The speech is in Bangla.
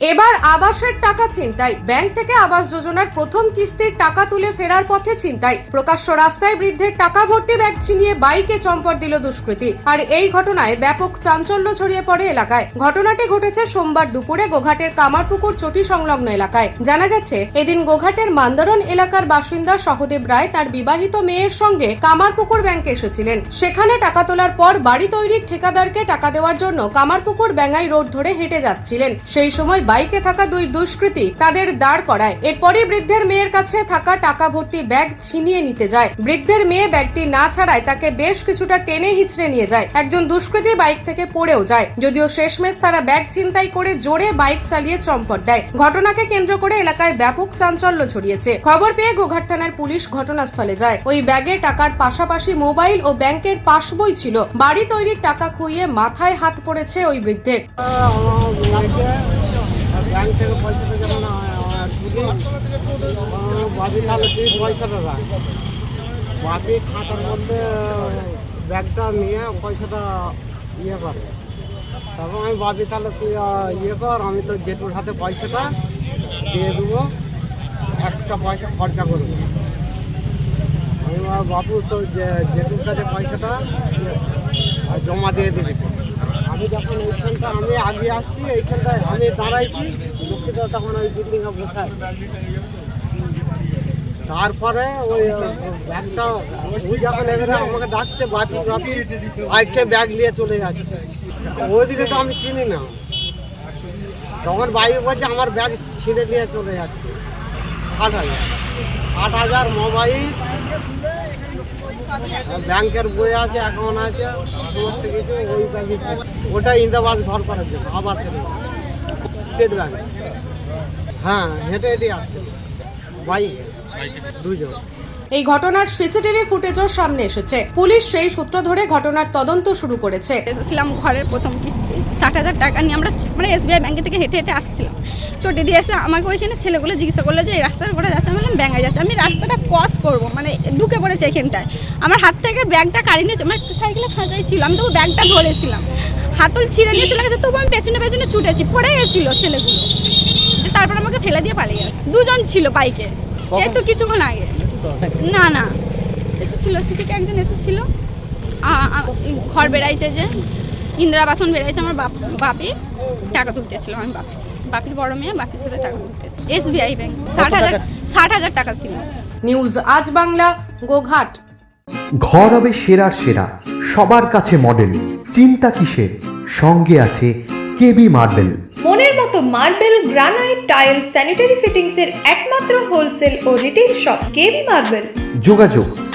এবার আবাসের টাকা ছিনতাই। ব্যাংক থেকে আবাস যোজনার প্রথম কিস্তির টাকা তুলে ফেরার পথে ছিনতাই। প্রকাশ্য রাস্তায় বৃদ্ধের টাকা ভর্তি ব্যাগ ছিনিয়ে বাইকে চম্পট দিল দুষ্কৃতী। আর এই ঘটনায় ব্যাপক চাঞ্চল্য ছড়িয়ে পড়ে এলাকায়। ঘটনাটি ঘটেছে সোমবার দুপুরে গোঘাটের কামারপুকুর চটি সংলগ্ন এলাকায়। জানা গেছে, এদিন গোঘাটের মান্দারন এলাকার বাসিন্দা সহদেব রায় তার বিবাহিত মেয়ের সঙ্গে কামারপুকুর ব্যাংকে এসেছিলেন। সেখানে টাকা তোলার পর বাড়ি তৈরির ঠিকাদারকে টাকা দেওয়ার জন্য কামারপুকুর ব্যাঙ্গাই রোড ধরে হেঁটে যাচ্ছিলেন। সেই সময় বাইকে থাকা দুই দুষ্কৃতী তাদের দাঁড় করায়। এরপরই বৃদ্ধের মেয়ের কাছে থাকা টাকা ভর্তি ব্যাগ ছিনিয়ে নিতে যায়। বৃদ্ধের মেয়ে ব্যাগটি না ছাড়ায় তাকে বেশ কিছুটা টেনে হিচড়ে নিয়ে যায়। একজন দুষ্কৃতী বাইক থেকে পড়েও যায়। যদিও শেষমেশ তারা ব্যাগ ছিনতাই করে জোরে বাইক চালিয়ে চম্পট দেয়। ঘটনাকে কেন্দ্র করে এলাকায় ব্যাপক চাঞ্চল্য ছড়িয়েছে। খবর পেয়ে গোঘাট থানার পুলিশ ঘটনাস্থলে যায়। ওই ব্যাগে টাকার পাশাপাশি মোবাইল ও ব্যাংকের পাসবই ছিল। বাড়ি তৈরির টাকা খুইয়ে মাথায় হাত পড়েছে ওই বৃদ্ধের। ব্যাংক থেকে পয়সাটা যেমন বাবি তাহলে তুই পয়সাটা রাখ বাবি খাতার মধ্যে ব্যাগটা নিয়ে পয়সাটা ইয়ে করে। তখন আমি বাবি তাহলে তুই ইয়ে কর, আমি তো জেঠুর হাতে পয়সাটা দিয়ে দেবো। একটা পয়সা খরচা করব আমি বাবু তো জেঠুর কাছে পয়সাটা জমা দিয়ে দিবি আমি যখন এইখানটা আমি আগে আসছি, এইখানটায় আমি দাঁড়াইছি লোকটা তখন ওই বিল্ডিংয়ে বসে আছে। তারপরে ওই ব্যাগটা ওই যখন এবারে আমাকে ডাকছে বাপি বাপি বাইকে ব্যাগ নিয়ে চলে যাচ্ছে। ওইদিকে তো আমি চিনি না। তখন বাইক বলছে, আমার ব্যাগ ছিঁড়ে নিয়ে চলে যাচ্ছে। ষাট হাজার। ষাট হাজার মোবাইল ব্যাংকের বই আছে অ্যাকাউন্ট আছে সমস্ত কিছু ওই ব্যাংকে ওটা ইন্দাবাস ঘর করার জন্য আবাসের স্টেট ব্যাংক হ্যাঁ হেঁটে হেঁটে আসছে। বাইকে দুজন। এই ঘটনার সিসিটিভি ফুটেজও সামনে এসেছে। পুলিশ সেই সূত্র ধরে ঘটনার তদন্ত শুরু করেছে। ঘরের প্রথম কিস্তি ষাট হাজার টাকা নিয়ে আমরা মানে এসবিআই ব্যাংকে থেকে হেঁটে হেঁটে আসছিলাম। চটে দিয়ে এসে আমাকে ওইখানে ছেলেগুলো জিজ্ঞাসা করল যে এই রাস্তার করে যাচ্ছে? আমি বললাম ব্যাঙ্গায় যাচ্ছে। আমি রাস্তাটা ক্রস করব মানে ঢুকে পড়েছে এখানটায়। আমার হাত থেকে ব্যাগটা কাড়ি নিয়েছে আমার সাইকেলে খাঁচাই ছিল আমি তবু ব্যাগটা ধরেছিলাম। হাতল ছিঁড়ে নিয়ে চলে গেছে তবু আমি পেছনে পেছনে ছুটেছি পড়ে গেছিল ছেলেগুলো। তারপর আমাকে ফেলে দিয়ে পালিয়ে গেছে। দুজন ছিল বাইকে। একটু কিছুক্ষণ আগে। না না। এসেছিল সে থেকে একজন এসেছিল। ঘর বেড়াইছে যে। ইন্দিরা বাসন বেড়াইছে আমার বাপ বাপি টাকা তুলতেছিল আমি বাপি। বাপির বড় মেয়ে বাপির সাথে টাকা তুলতেছে। SBI bank. ষাট হাজার ষাট হাজার টাকা ছিল। নিউজ আজ বাংলা গোঘাট। ঘর হবে সেরার সেরা সবার কাছে মডেল চিন্তা কিসের? সঙ্গে আছে কেবি মার্বেল। মনের মতো marble granite tile sanitary fittings এর একমাত্র হোলসেল ও রিটেল শপ কেবি মার্বেল। যোগাযোগ